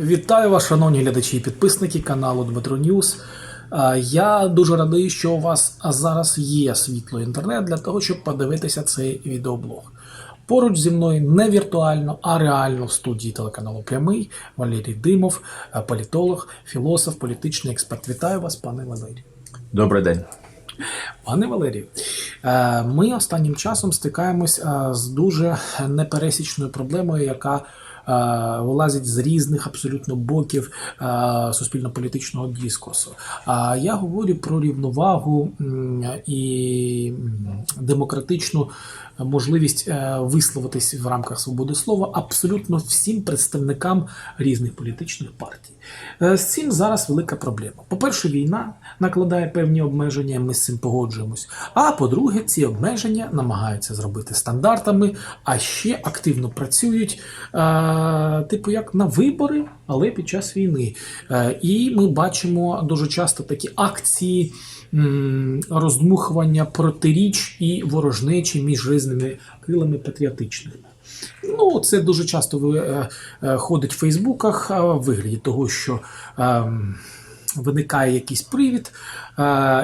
Вітаю вас, шановні глядачі і підписники каналу Дмитро Ньюс. Я дуже радий, що у вас зараз є світло інтернет для того, щоб подивитися цей відеоблог. Поруч зі мною не віртуально, а реально в студії телеканалу Прямий Валерій Димов, політолог, філософ, політичний експерт. Вітаю вас, пане Валерій. Добрий день. Пане Валерію, ми останнім часом стикаємось з дуже непересічною проблемою, яка е, вилазить з різних абсолютно боків е, суспільно-політичного дискурсу. А я говорю про рівновагу і демократичну можливість е, висловитись в рамках свободи слова абсолютно всім представникам різних політичних партій. Е, З цим зараз велика проблема. По-перше, війна накладає певні обмеження, ми з цим погоджуємось. А по-друге, ці обмеження намагаються зробити стандартами, а ще активно працюють, е, типу як на вибори, але під час війни. І ми бачимо дуже часто такі акції роздмухування протиріч і ворожнечі між різними крилами патріотичними. Ну, це дуже часто е, е, ходить в Фейсбуках в вигляді того, що е, виникає якийсь привід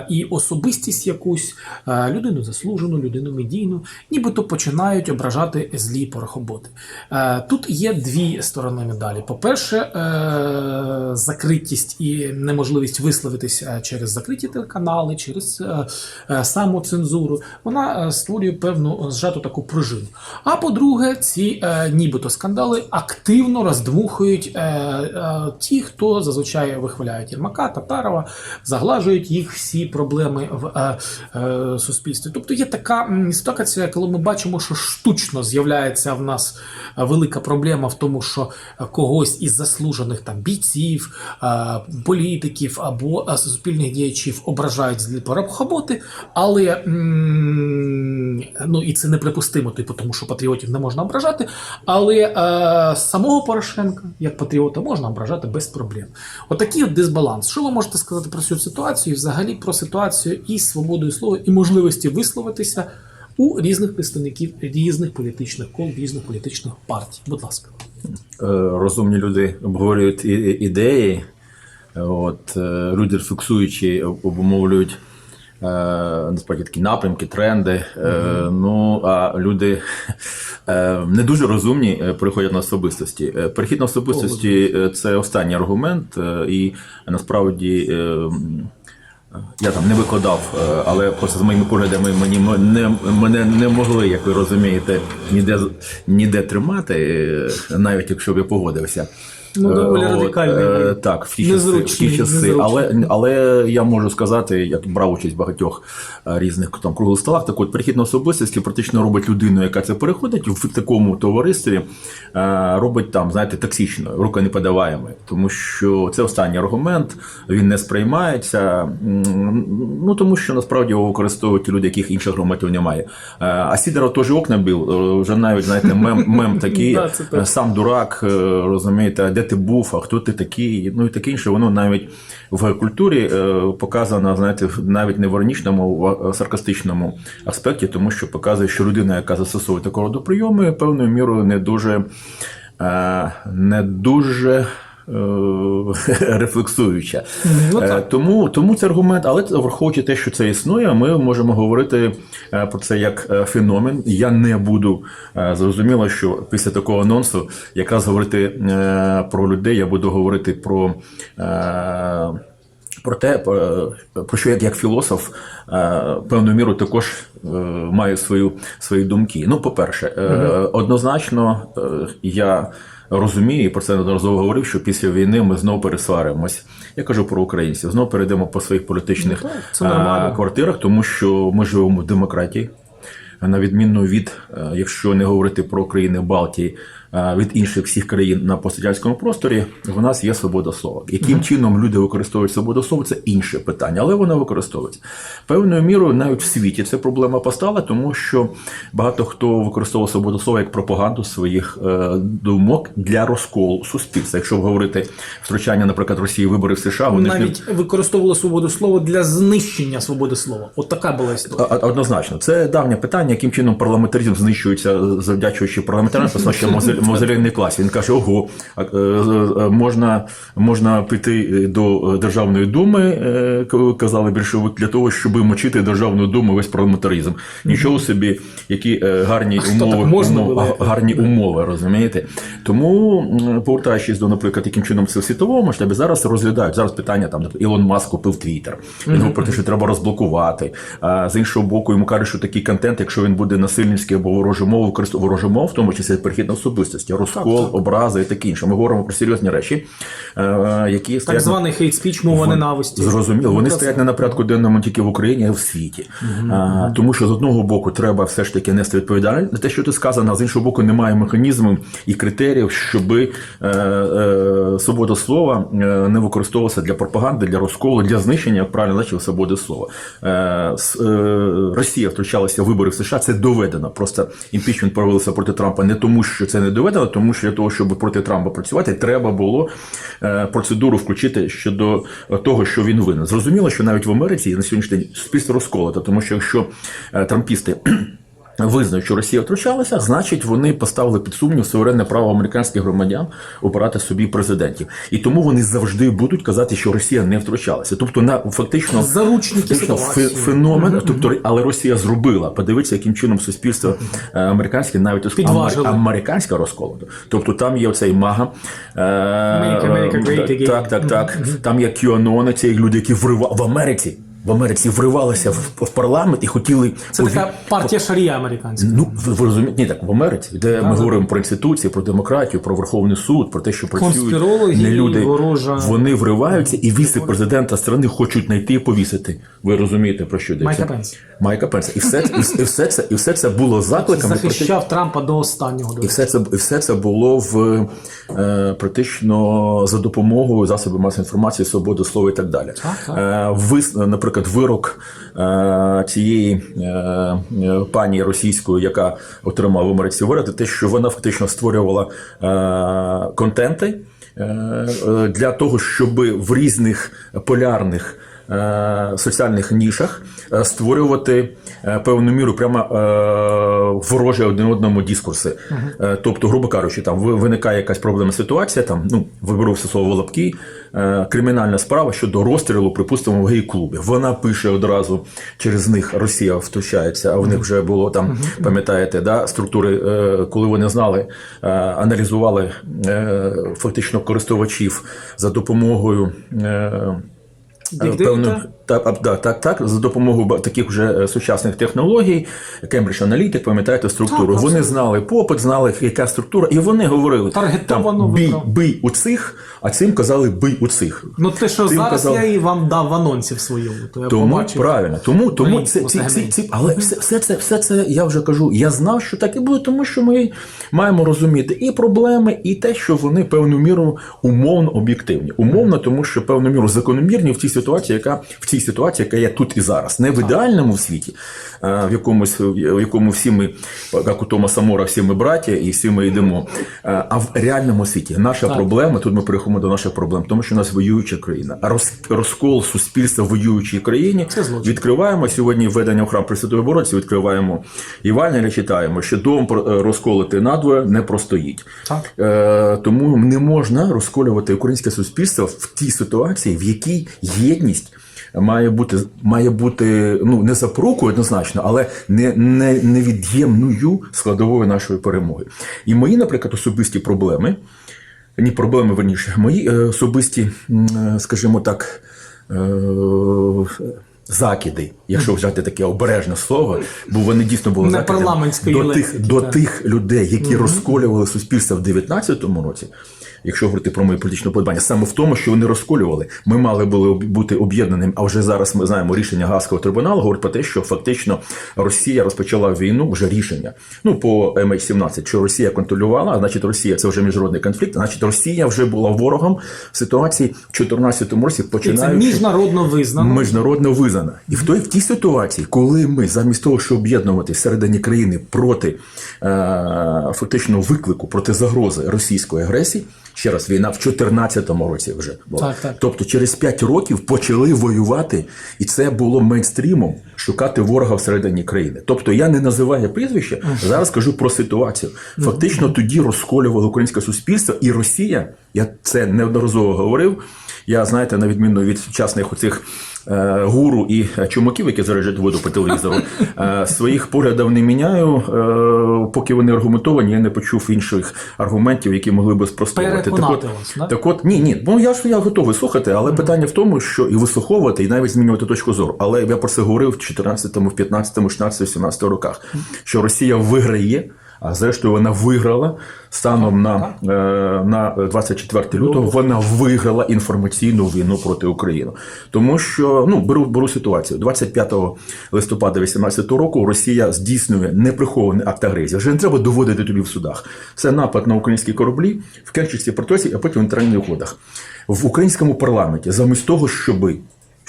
і особистість якусь, е, людину заслужену, людину медійну, нібито починають ображати злі порохоботи. Е, тут є дві сторони медалі. По-перше, е, закритість і неможливість висловитися через закриті телеканали, через е, е, самоцензуру. Вона е, створює певну зжату таку пружину. А по-друге, ці е, нібито скандали активно роздмухують е, е, ті, хто зазвичай вихваляють Єрмака, Татарова, заглажують їх всі проблеми в е, е, суспільстві. Тобто є така ситуація, коли ми бачимо, що штучно з'являється в нас е, велика проблема в тому, що когось із заслужених там бійців, політиків або суспільних діячів ображають злі порохоботи, але ну і це неприпустимо, типу, тому що патріотів не можна ображати. Але самого Порошенка, як патріота, можна ображати без проблем. Отакий от дисбаланс. Що ви можете сказати про цю ситуацію взагалі про ситуацію із свободою слова і можливості висловитися у різних представників різних політичних кол, різних політичних партій? Будь ласка. Е, Розумні люди обговорюють ідеї, от, е, люди фіксуючи, обумовлюють е, насправді такі напрямки, тренди. Е, Ну а люди не дуже розумні переходять на особистості. Перехід на особистості е, це останній аргумент, і насправді. Я там не викладав, е, але просто з моїми поглядами мені не, мене не могли, як ви розумієте, ніде, ніде тримати, е, навіть якщо б я погодився. Ну, доволі радикальний е. Так, в ті часи. В ті часи. Але, але я можу сказати, я брав участь в багатьох е, різних там круглих столах. Так от перехід на особистості практично робить людину, яка це переходить в такому товаристві, робить там, знаєте, токсичною, рука не подаваємо. Тому що це останній аргумент, він не сприймається. Ну тому що насправді його використовують люди, яких інших аргументів немає. А Сідоров теж окна бив, вже навіть знаєте, мем, мем такий, сам дурак, розумієте, де ти був, а хто ти такий, ну і таке інше, воно навіть в культурі е, показано, знаєте, навіть не в іронічному, а в саркастичному аспекті, тому що показує, що людина, яка застосовує такого роду прийоми, певною мірою не дуже е, не дуже. Е, Рефлексуюча. Ну, Е, так. Тому, тому це аргумент, але враховуючи те, що це існує, ми можемо говорити е, про це як е, феномен. Я не буду е, зрозуміло, що після такого анонсу якраз говорити е, про людей, я буду говорити про. е, Про те, про, що як, як філософ е, певною мірою також е, маю свою, свої думки. Ну, по-перше, е, однозначно е, я розумію, і про це неодноразово говорив, що після війни ми знову пересваримось. Я кажу про українців. Знову перейдемо по своїх політичних Ну, так, квартирах, тому що ми живемо в демократії. На відміну від, е, якщо не говорити про країни Балтії, від інших всіх країн на пострадянському просторі, в нас є свобода слова. Яким чином люди використовують свободу слова, це інше питання, але вона використовується. Певною мірою навіть в світі ця проблема постала, тому що багато хто використовував свободу слова як пропаганду своїх е, думок для розколу суспільства. Якщо говорити втручання, наприклад, Росії вибори в США, вони ж не Навіть використовували свободу слова для знищення свободи слова. От така була історія. Однозначно, це давнє питання, яким чином парламентаризм знищується, завдячуючи парламентаризму, це ще мавзолейний клас. Він каже: ого, е, е, можна, можна піти до Державної думи, е, казали більшовик, для того, щоб мочити Державну думу весь парламентаризм. Нічого собі, які е, гарні умови, так можна а- гарні умови, розумієте? Тому, повертаючись до, наприклад, яким чином це в світовому масштабі, зараз розглядають зараз питання там, Ілон Маск купив Твіттер. Він говорить про те, що треба розблокувати. А з іншого боку, йому кажуть, що такий контент, якщо він буде насильницький або ворожу мову, використовувати ворожу мову, в тому числі перехід на особистості, розкол, образи і таке інше. Ми говоримо про серйозні речі, е, які Так стоять званий хейт спіч, мова ненависті. Зрозуміло, вони Ну, стоять не на порядку денному тільки в Україні, а й в світі. А, тому що з одного боку треба все ж таки нести відповідальність за те, що ти сказано, а з іншого боку, немає механізму і критеріїв, щоб е, е, свобода слова е, не використовувалася для пропаганди, для розколу, для знищення, як правильно значив, свободи слова. Е, е, Росія втручалася в вибори в США, це доведено. Просто імпічмент провелися проти Трампа не тому, що це не доведено, тому що для того, щоб проти Трампа працювати, треба було е, процедуру включити щодо того, що він винен. Зрозуміло, що навіть в Америці на сьогоднішній день суспільство розколото, тому що якщо е, трампісти. Визнають, що Росія втручалася, значить вони поставили під сумнів суверенне право американських громадян обирати собі президентів, і тому вони завжди будуть казати, що Росія не втручалася. Тобто, на фактично Заручники феномен. Тобто, але Росія зробила. Подивіться, яким чином суспільство е, американське, навіть Підважили. амер- американське розколото. Тобто там є оцей мага. е, Make America Great Again. Так, так, так. Там є QAnon, ці люди, які врива в Америці. В Америці вривалися в, парламент і хотіли Це пові- така партія шарія американська. Ну, ви, ви розумієте, ні, так в Америці, де ми говоримо про інституції, про демократію, про Верховний суд, про те, що працюють не люди, ворожа- вони вриваються і віце-президента страни хочуть знайти і повісити. Ви розумієте про що йдеться? Майка Пенса. Майка Пенса. І все, і, і все це, і все це було закликами. Захищав Трампа до останнього. до і все це і все це було в е, практично за допомогою засобів масової інформації, свободи слова і так далі. Так, так. Е, наприклад, вирок е, цієї е, е, пані російської, яка отримала в Америці вирок, те, що вона фактично створювала контенти для того, щоб в різних полярних. Соціальних нішах створювати певну міру прямо ворожі один одному дискурси. Тобто, грубо кажучи, там ви- виникає якась проблемна ситуація, там ну виберуся слово лапки, кримінальна справа щодо розстрілу, припустимо, в гей-клубі. Вона пише одразу через них Росія втручається, а в них вже було там, пам'ятаєте, да, структури, е, коли вони знали, е, аналізували е, фактично користувачів за допомогою. е, Big Певно, Data? Так, так, так, так, за допомогою таких вже е, сучасних технологій, Cambridge Analytic, пам'ятаєте структуру. Так, вони знали попит, знали, яка структура, і вони говорили: там, бій, бий у цих, а цим казали бий у цих. Ну те, що Тим зараз казав- я і вам дав в анонсі в своєму, то я Тому побачив. правильно, тому, тому українському це, ці, ці, ці, але все, все, це, все це я вже кажу. Я знав, що так і буде, тому що ми маємо розуміти і проблеми, і те, що вони певну міру умовно об'єктивні. Умовно, тому що певну міру закономірні в цій ситуації, яка в цій ситуації, яка є тут і зараз, не в ідеальному світі, в якомусь в якому всі ми, як у Томаса Мора, всі ми браття і всі ми йдемо. А в реальному світі наша Так. проблема, тут ми переходимо до наших проблем, тому що у нас воююча країна. Роз, розкол суспільства в воюючій країні відкриваємо сьогодні введення в храм Пресвятої Богородиці, відкриваємо Євангелія, читаємо, що дом е, розколити надвоє не простоїть. Так. Е, тому не можна розколювати українське суспільство в тій ситуації, в якій єдність. Має бути має бути ну не запорукою однозначно, але не, не невід'ємною складовою нашої перемоги. І мої, наприклад, особисті проблеми, ні, проблеми верніше, мої е, особисті, е, скажімо так, е, закиди, якщо взяти таке обережне слово, бо вони дійсно були Не закидами до тих, до тих людей, які розколювали суспільство в 19-му році. Якщо говорити про моє політичне подбання, саме в тому, що вони розколювали, ми мали були бути об'єднаним. А вже зараз ми знаємо рішення Гаазького трибуналу говорить про те, що фактично Росія розпочала війну вже рішення. Ну по MH17, що Росія контролювала, а значить Росія це вже міжнародний конфлікт. а Значить, Росія вже була ворогом в ситуації в 14-му році, І це міжнародно визнано. міжнародно визнана. І в той в тій ситуації, коли ми замість того, щоб об'єднувати всередині країни проти е, фактично виклику, проти загрози російської агресії, Ще раз, війна в 2014 році вже була. Так, так. Тобто через 5 років почали воювати, і це було мейнстрімом шукати ворога всередині країни. Тобто я не називаю прізвище, зараз кажу про ситуацію. Фактично тоді розколювало українське суспільство, і Росія, я це неодноразово говорив. Я знаєте, на відміну від сучасних оцих гуру і е, чумаків, які заряджають воду по телевізору, е, своїх поглядів не міняю. Е, поки вони аргументовані, я не почув інших аргументів, які могли би спростувати. Переконати от, вас, да? так от ні, ні, ну я ж я готовий слухати, але питання в тому, що і вислуховувати, і навіть змінювати точку зору. Але я про це говорив в 14, в 15, 16, 17 роках, що Росія виграє. А зрештою вона виграла станом на, е, на 24 лютого. Вона виграла інформаційну війну проти України, тому що ну беру беру ситуацію 25 листопада 18 року. Росія здійснює неприхований акт агресії. Вже не треба доводити тобі в судах. Це напад на українські кораблі в Керченській протоці, а потім в нейтральних водах в українському парламенті, замість того, щоби.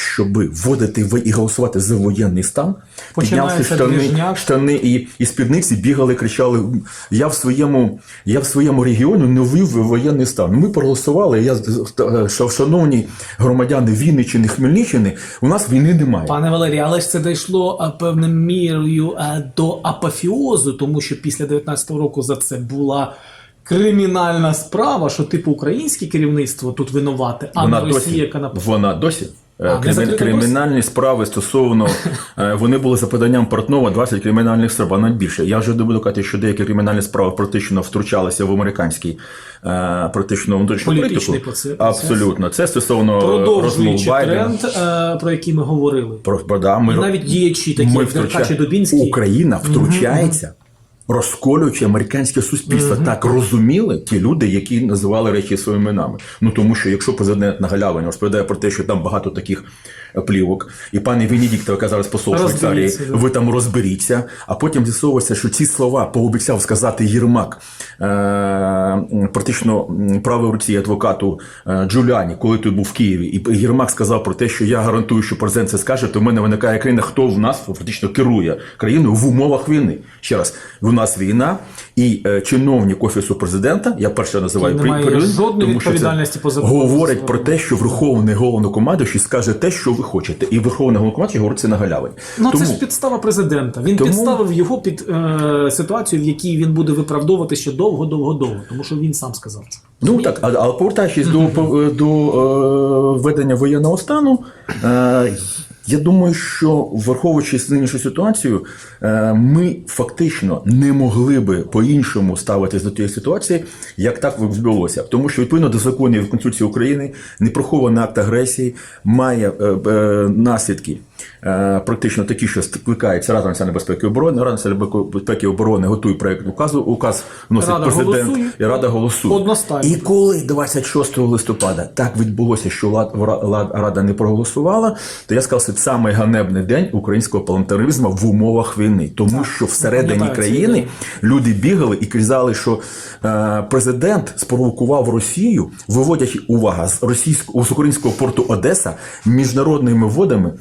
Щоби вводити в і голосувати за воєнний стан, піднявши штани, штани і, і спідниці бігали, кричали: Я в своєму, я в своєму регіоні не ввів воєнний стан. Ми проголосували. Я е, що, шановні громадяни Вінниччини, Хмельниччини, у нас війни немає. Пане Валерій, але ж це дійшло а, певною мірою до апофіозу, тому що після 19-го року за це була кримінальна справа, що типу українське керівництво тут винувате, а не Росія, яка написала. Вона досі. Е, А, кримі- кримінальні справи стосовно е, вони були за поданням Портнова 20 кримінальних справ, а навіть більше. Я вже буду казати, що деякі кримінальні справи практично втручалися в американський е, практично внутрішню політику. процес. Абсолютно, це стосовно Продовжуючи тренд, про який ми говорили. Про, да, ми, І навіть діячі, такі ми втручаємо. Дубінський. Україна втручається. Розколюючи американське суспільство, так розуміли ті люди, які називали речі своїми іменами. Ну тому що якщо президент на галявині розповідає про те, що там багато таких плівок, і пане Венедіктов, яка зараз посол Швейцарії, ви там розберіться, а потім з'ясовується, що ці слова пообіцяв сказати Єрмак, е, практично правій руці адвокату е, Джуліані, коли той був в Києві, і Єрмак сказав про те, що я гарантую, що президент це скаже, то в мене виникає країна, хто в нас фактично керує країною в умовах війни. Ще раз, в нас війна, і е, чиновник офісу президента, я перше називаю не при- жодної тому що це відповідальності по закону. говорить про те, що Верховний головнокомандуючий скаже те, що ви хочете, і Верховний головнокомандуючий говорить це на галявині. Ну, Тому це ж підстава президента. Він Тому- підставив його під е, ситуацію, в якій він буде виправдовувати ще довго, довго, довго, тому що він сам сказав це. Ну так, а- але повертаючись до, по- до е, введення воєнного стану, е, я думаю, що враховуючи нинішню ситуацію, е, ми фактично не могли би по-іншому ставитись до тієї ситуації, як так відбулося. Тому що відповідно до законів Конституції України непрохований акт агресії має е, е, наслідки. Е, Практично такі, що скликається Рада національної безпеки і оборони, Рада національної безпеки і оборони готує проект указу. Указ вносить Рада президент голосує. і Рада голосує. Одностайно. І коли 26 листопада так відбулося, що Рада не проголосувала, то я сказав, що це самий ганебний день українського парламентаризму в умовах війни, тому що всередині країни люди бігали і казали, що е, президент спровокував Росію, виводячи увага з російського з українського порту Одеса міжнародними водами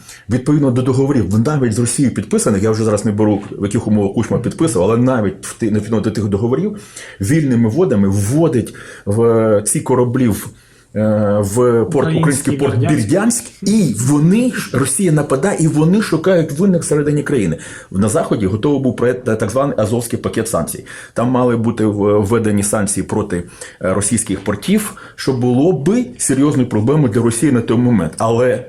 відповідно до договорів, навіть з Росією підписаних. Я вже зараз не беру в яких умовах Кучма підписував, але навіть в відповідно до тих договорів вільними водами вводить в е, ці кораблі в. е, порт Український порт Бердянськ. Бердянськ, і вони Росія нападає, і вони шукають винних всередині країни. На заході готовий був проект е, так званий Азовський пакет санкцій. Там мали бути введені санкції проти російських портів, що було би серйозною проблемою для Росії на той момент. Але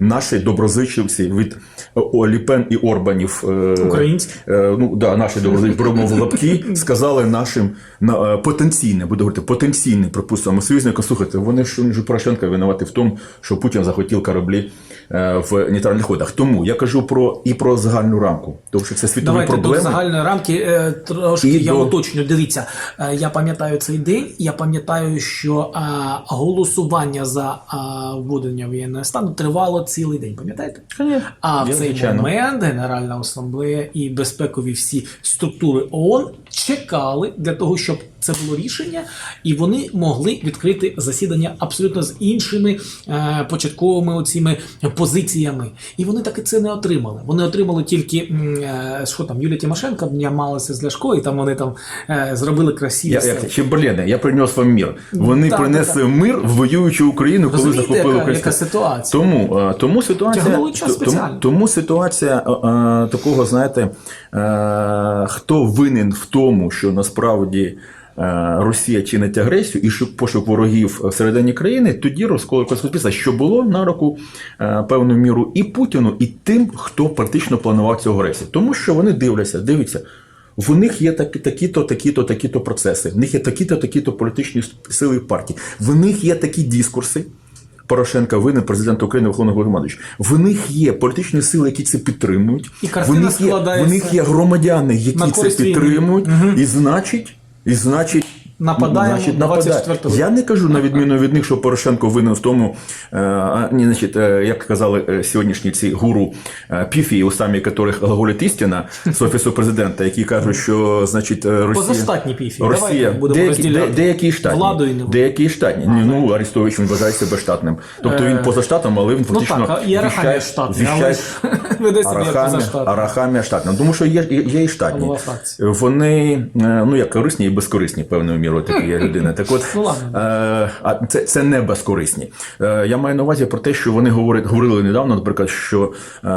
наші доброзичливці від Оліпен і Орбанів е, Українські. Е, ну да, наші доброзичливці беремо в лапки, сказали нашим на е, потенційне, буду говорити, потенційне, припустимо, союзникам, слухайте, вони ж він же Порошенко винувати в тому, що Путін захотів кораблі в нейтральних водах. Тому я кажу про і про загальну рамку, тому що це світові Давайте до загальної рамки трошки І я до- уточню. Дивіться, я пам'ятаю цей день. Я пам'ятаю, що голосування за введення воєнного стану тривало цілий день, пам'ятаєте? А в цей момент Генеральна асамблея і безпекові всі структури ООН чекали для того, щоб це було рішення, і вони могли відкрити засідання абсолютно з іншими е, початковими оціми позиціями. І вони таки це не отримали. Вони отримали тільки е, що там Юлія Тимошенко обнімалася з Ляшко, і там вони там е, зробили красиві. Я, селфі. як я принес вам мир. Вони Так, принесли так. мир в воюючу Україну, коли Розумієте, захопили яка, яка ситуація? Тому, е, тому ситуація, тому, тому ситуація е, е, такого, знаєте, е, хто винен в тому, що насправді. Росія чинить агресію і шук- пошук ворогів всередині країни, тоді розкол суспільства, що було на руку певну міру і Путіну, і тим, хто практично планував цю агресію. Тому що вони дивляться, дивіться, в них є такі, такі-то, такі-то, такі-то процеси, в них є такі-то, такі-то політичні сили і партії, в них є такі дискурси. Порошенка винен президент України Верховний Головномандуючий. В них є політичні сили, які це підтримують. І в них є, в них є громадяни, які це підтримують, угу. і значить, і значить. Нападаємо значить, 24-го. Я не кажу на відміну від них, що Порошенко винен в тому, е, а, ні, значить, е, як казали е, сьогоднішні ці гуру е, піфії, устами яких глаголить істина з офісу президента, які кажуть, що значить Росія. Позаштатні піфії. Росія, Давайте будемо деякі, розділяти. де, деякі штатні. Владу і не деякі штатні. Ні, ну Арестович він вважає себе штатним. Тобто він поза штатом, але він Ну фактично так, і Арахамія штатний, але веде себе як Арахамія, штатна. Тому що є, є, і штатні. Вони ну як корисні і безкорисні певною мірою такі є людини. Так от Ну, е, а це, це не безкорисні. Е, я маю на увазі про те, що вони говорять, говорили недавно, наприклад, що е,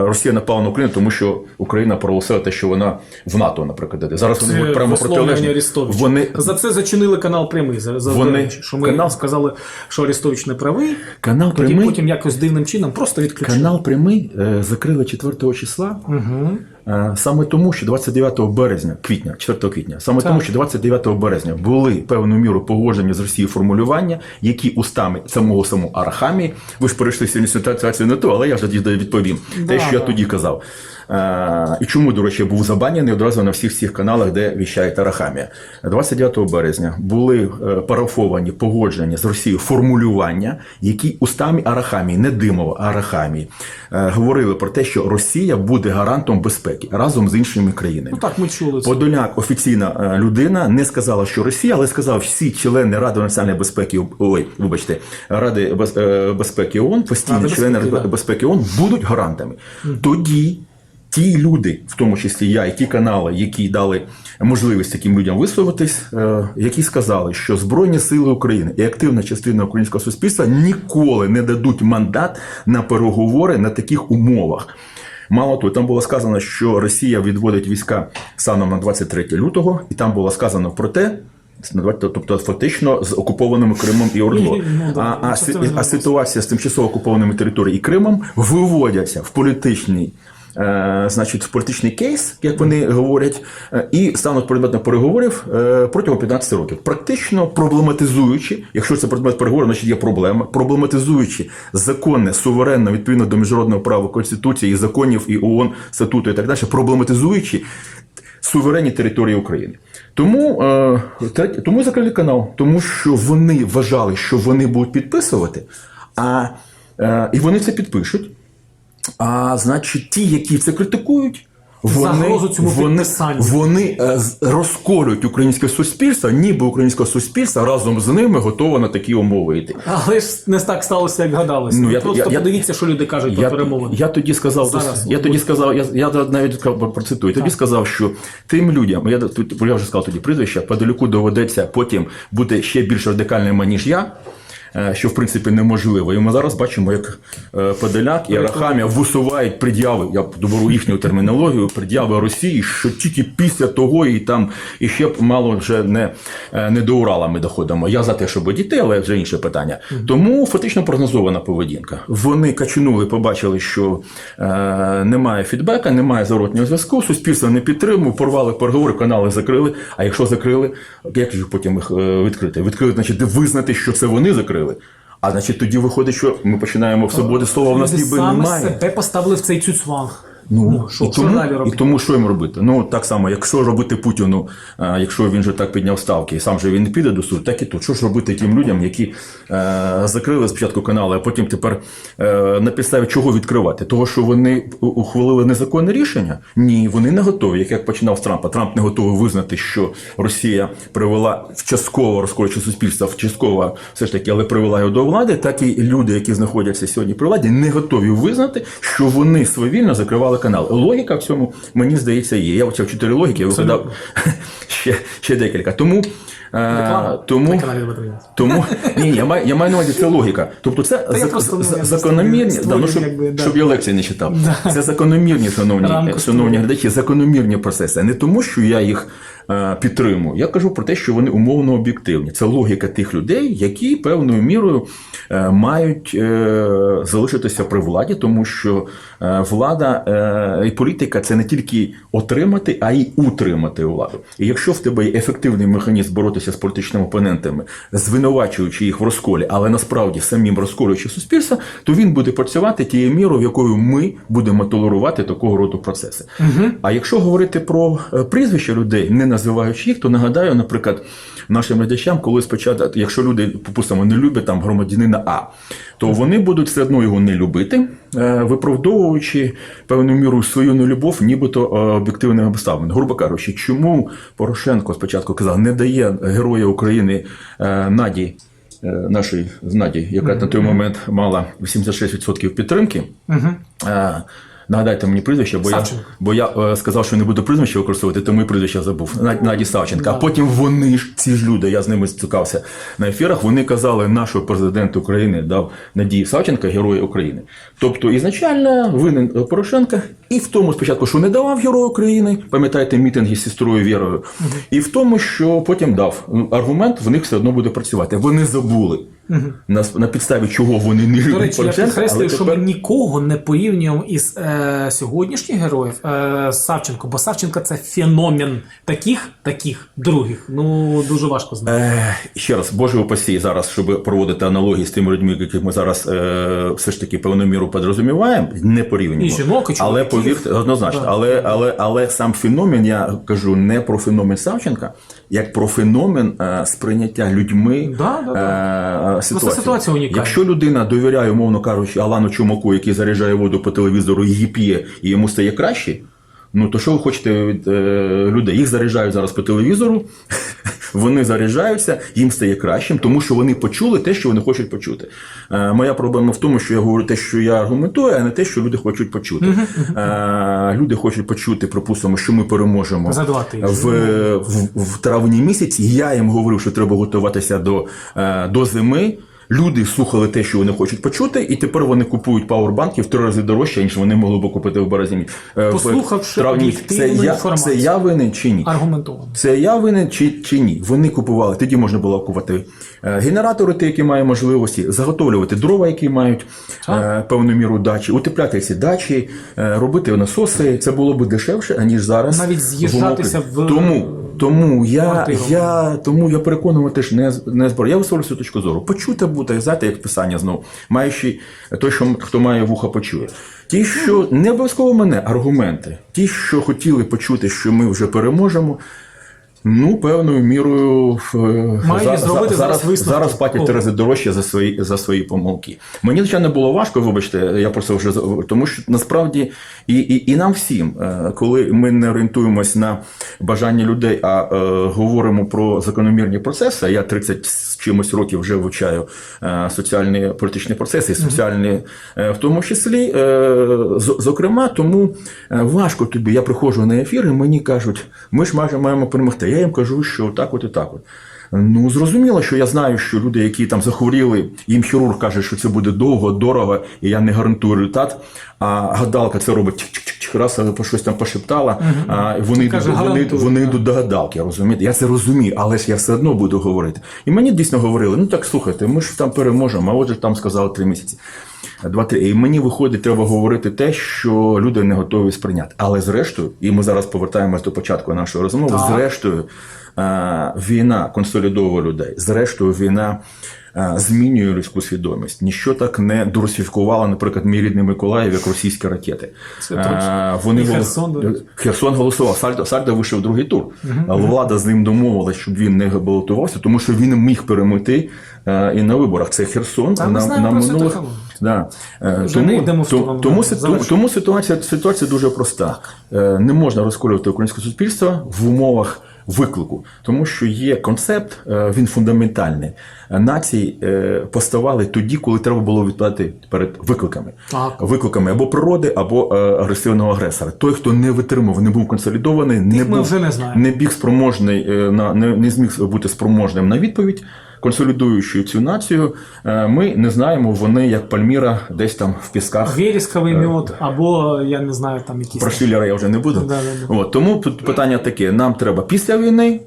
Росія напала на Україну, тому що Україна проголосила те, що вона в НАТО, наприклад. Зараз вони говорять прямо протилежні. Вони За це зачинили канал прямий. За, за Вони- що ми канал- сказали, що Арестович не правий. канал прямий. потім якось дивним чином просто відключили. Канал прямий закрили 4 числа. Угу. Е, Саме тому, що 29 березня, квітня, 4 квітня, саме Так. тому, що 29 березня були певною мірою погоджені з Росією формулювання, які устами самого самого Арахамії, ви ж перейшли сьогодні ситуацію не ту, але я тоді відповім те, Да, що я тоді казав. Е, І чому, до речі, був забанений одразу на всіх всіх каналах, де віщає Арахамія. 29 березня були е, парафовані погодження з Росією формулювання, які устами Арахамії, не Димова, а Арахамії, говорили про те, що Росія буде гарантом безпеки разом з іншими країнами. Ну так ми чули це. Подоляк, офіційна е, людина, не сказала, що Росія, але сказав, всі члени Ради національної безпеки, ой, вибачте, Ради е, безпеки ООН, постійні Ради члени безпеки, Ради безпеки ООН будуть гарантами. Тоді. Ті люди, в тому числі я, і ті канали, які дали можливість таким людям висловитись, е, які сказали, що Збройні Сили України і активна частина українського суспільства ніколи не дадуть мандат на переговори на таких умовах. Мало того, там було сказано, що Росія відводить війська станом на 23 лютого, і там було сказано про те. на 20 Тобто фактично з окупованими Кримом і Ордло. Ну, а, а, це а ситуація з тимчасово окупованими територіями і Кримом виводяться в політичний. Е, Значить, в політичний кейс, як вони говорять, е, і стануть предметом переговорів е, протягом 15 років, практично проблематизуючи, якщо це предмет переговорів, значить є проблема, проблематизуючи законне, суверенне, відповідно до міжнародного права Конституції, і законів і ООН, статуту і так далі, проблематизуючи суверенні території України. Тому, е, тому закрили канал, тому що вони вважали, що вони будуть підписувати, а, е, і вони це підпишуть. А значить, ті, які це критикують, вони, цьому вони, вони е, розколюють українське суспільство, ніби українське суспільство разом з ними готове на такі умови йти. Але ж не так сталося, як гадалося. Ну, я- Просто я- я- подивіться, що люди кажуть Я, про перемовини. я тоді сказав, Зараз я тоді сказав, я, я навіть процитую, тоді сказав, що тим людям, я тут я вже сказав тоді прізвище, Подолюку доведеться потім бути ще більш радикальним, ніж я. Е, Що в принципі неможливо. І ми зараз бачимо, як е, Подоляк і Арахамія висувають пред'яви, я доберу їхню термінологію, пред'яви Росії, що тільки після того і там і ще б мало вже не, е, не до Урала ми доходимо. Я за те, щоб дітей, але вже інше питання. Тому фактично прогнозована поведінка. Вони качнули, побачили, що е, немає фідбека, немає зворотнього зв'язку, суспільство не підтримує, порвали переговори, канали закрили. А якщо закрили, як же потім їх відкрити? Відкрили, значить, визнати, що це вони закрили. А значить, тоді виходить, що ми починаємо в свободи слова, в нас ніби саме немає. себе поставили в цей цюцванг. Ну, Ну, що- і, що тому, далі і тому що йому робити? Ну так само, якщо робити Путіну, е, якщо він же так підняв ставки, і сам же він не піде до суду, так і тут. Що ж робити тим людям, які е, закрили спочатку канали, а потім тепер е, на підставі чого відкривати? Того, що вони ухвалили незаконне рішення? Ні, вони не готові. Як як починав з Трампа, Трамп не готовий визнати, що Росія привела в частково розколюче суспільство, в частково все ж таки, але привела його до влади, так і люди, які знаходяться сьогодні при владі, не готові визнати, що вони свавільно закривали канал. Логіка в цьому, мені здається, є. Я вчив чотири логіки, я викладав ще, ще декілька. Тому, Реклама тому, на каналі тому ні, я маю, я маю на увазі, це логіка. Тобто це я просто, ну, я закономірні, створюю, да, ну, щоб, якби, да. щоб я лекції не читав. Да. Це закономірні, шановні, Рамку шановні глядачі, закономірні процеси. Не тому, що я їх е, підтримую. Я кажу про те, що вони умовно об'єктивні. Це логіка тих людей, які певною мірою е, мають е, залишитися при владі, тому що е, влада е, і політика це не тільки отримати, а й утримати владу. І якщо в тебе є ефективний механізм боротися з політичними опонентами, звинувачуючи їх в розколі, але насправді самим розколюючи суспільство, то він буде працювати тією мірою, в якою ми будемо толерувати такого роду процеси. А якщо говорити про е, прізвища людей, не називаючи їх, то нагадаю, наприклад, нашим глядачам, коли спочатку, якщо люди, припустимо, не люблять там громадянина А, то вони будуть все одно його не любити, е, виправдовуючи певною мірою свою нелюбов, нібито е, об'єктивними обставин. Грубо кажучи, чому Порошенко спочатку казав, не дає героя України е, Наді. Нашої з Наді, яка на той момент мала 86% підтримки. Е, Нагадайте мені прізвище, бо я, бо я е, сказав, що не буду прізвище використовувати, тому і прізвище забув. Над- Наді Савченка. А потім вони ж, ці ж люди, я з ними стикався на ефірах, вони казали, нашого президент України дав Надії Савченка Героя України. Тобто, ізначально винен Порошенка, і в тому спочатку, що не давав Героя України, пам'ятаєте мітинги з сестрою Вірою, і в тому, що потім дав. Ну, Аргумент в них все одно буде працювати. Вони забули. На, на підставі чого вони не люблять До речі, я підкреслюю, але що тепер- ми нікого не порівнюємо із е, сьогоднішніх героїв е, Савченко, бо Савченко це феномен таких, таких других. Ну дуже важко знати. Е, ще раз, Боже упасі зараз, щоб проводити аналогії з тими людьми, яких ми зараз е, все ж таки певну міру підрозуміваємо, не порівнюємо. І жінок, і але чоловіків. Повірте, однозначно, але, але, але сам феномен, я кажу не про феномен Савченка, як про феномен е, сприйняття людьми Да, да, да. е, ситуації. ситуація унікальна. Якщо людина довіряє, умовно кажучи, Алану Чумаку, який заряджає воду по телевізору, її п'є, і йому стає краще. Ну то що ви хочете від е, людей? Їх заряджають зараз по телевізору, вони заряджаються, їм стає кращим, тому що вони почули те, що вони хочуть почути. Е, моя проблема в тому, що я говорю те, що я аргументую, а не те, що люди хочуть почути. Е, люди хочуть почути, припустимо, що ми переможемо За два тижні. в, в, в травні місяці. Я їм говорив, що треба готуватися до, е, до зими. Люди слухали те, що вони хочуть почути, і тепер вони купують пауербанки в три рази дорожче, ніж вони могли б купити в березні. е, Послухавши травні. Це я, інформацію. це я винен чи ні? Аргументовано. Це я винен чи, чи ні? Вони купували. Тоді можна було купувати е, генератори, ті, які мають можливості, заготовлювати дрова, які мають е, певну міру дачі, утепляти ці дачі, робити насоси. Це було б дешевше, аніж зараз. Навіть з'їжджатися в- тому. Тому я, я, тому я переконував теж не, не збираю. Я висловлю свою точку зору. Почути буде, знаєте, як писання знову, маючи той, що хто має вуха, почує. Ті, що не обов'язково мене, аргументи, ті, що хотіли почути, що ми вже переможемо. Ну, певною мірою е, Мають зробити зараз висновки. зараз платять рази дорожче за свої за свої помилки. Мені звичайно було важко, вибачте, я про це вже тому, що насправді і, і, і нам всім, е, коли ми не орієнтуємось на бажання людей, а е, говоримо про закономірні процеси. Я 30 з чимось років вже вивчаю е, соціальні політичні процеси, соціальні, е, в тому числі, е, з- зокрема, тому е, важко тобі. Я приходжу на ефір, і мені кажуть, ми ж майже маємо перемогти. Я їм кажу, що так, от і так. От. Ну, зрозуміло, що я знаю, що люди, які там захворіли, їм хірург каже, що це буде довго, дорого, і я не гарантую результат. А гадалка це робить чик-чик-чик, раз по щось там пошептала. А вони, йдуть, вони, вони йдуть до гадалки, розумієте? Я це розумію, але ж я все одно буду говорити. І мені дійсно говорили: ну так слухайте, ми ж там переможемо, а отже там сказали три місяці. Два-три. І мені виходить, треба говорити те, що люди не готові сприйняти. Але зрештою, і ми зараз повертаємось до початку нашої розмови. Так. Зрештою, е, війна консолідовує людей. Зрештою, війна е, змінює людську свідомість. Ніщо так не дурсифікувало, наприклад, мій рідний Миколаїв, як російські ракети. Це точно. Е, Вони І Херсон, до. Херсон голосував. Сальдо, Сальдо вийшов в другий тур. Але влада з ним домовилась, щоб він не балотувався, тому що він міг перемогти е, і на виборах. Це Херсон Та ми знаємо про цю технологію. Да. Е, тому, тому, завершуй. тому ситуація, ситуація дуже проста. Е, Не можна розколювати українське суспільство в умовах виклику, тому що є концепт, е, він фундаментальний. Нації поставали тоді, коли треба було відповідати перед викликами. Так. Викликами або природи, або агресивного агресора. Той, хто не витримав, не був консолідований, не був не не біг спроможний на не, не зміг бути спроможним на відповідь. Консолідуючи цю націю, е, ми не знаємо, вони як Пальміра десь там в пісках Вірісковий Е. мед, або я не знаю, там якісь. про Шиллера я вже не буду. Да-да-да. От, тому тут питання таке: нам треба після війни.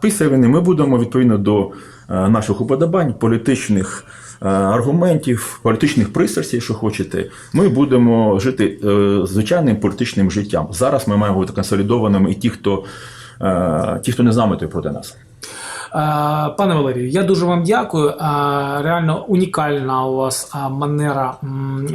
Після війни ми будемо відповідно до е, наших уподобань, політичних аргументів, політичних пристрастей, що хочете. Ми будемо жити звичайним політичним життям. Зараз ми маємо бути консолідованими, і ті, хто, ті, хто не з нами, той проти нас. Е, Пане Валерію, я дуже вам дякую. Е, Реально унікальна у вас е, манера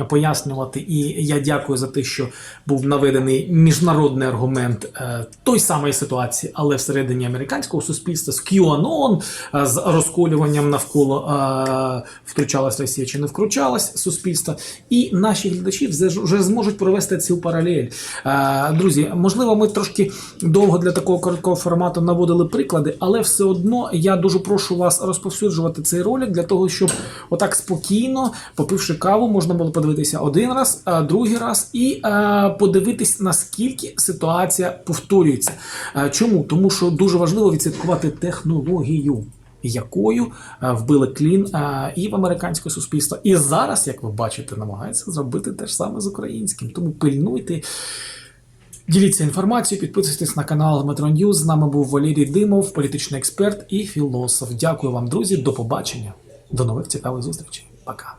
пояснювати, і я дякую за те, що був наведений міжнародний аргумент е, той самої ситуації, але всередині американського суспільства з QAnon, е, з розколюванням навколо е, втручалась Росія чи не втручалась суспільство. І наші глядачі вже, вже зможуть провести цю паралель. Друзі, можливо, ми трошки довго для такого короткого формату наводили приклади, але все одно я дуже прошу вас розповсюджувати цей ролик для того, щоб отак спокійно, попивши каву, можна було подивитися один раз, другий раз і подивитись, наскільки ситуація повторюється. Е, Чому? Тому що дуже важливо відслідкувати технологію. Якою е, вбили клін е, і в американське суспільство, і зараз, як ви бачите, намагаються зробити те ж саме з українським. Тому пильнуйте, Діліться інформацією, підписуйтесь на канал Метро Ньюз. З нами був Валерій Димов, політичний експерт і філософ. Дякую вам, друзі. До побачення. До нових цікавих зустрічей. Пока.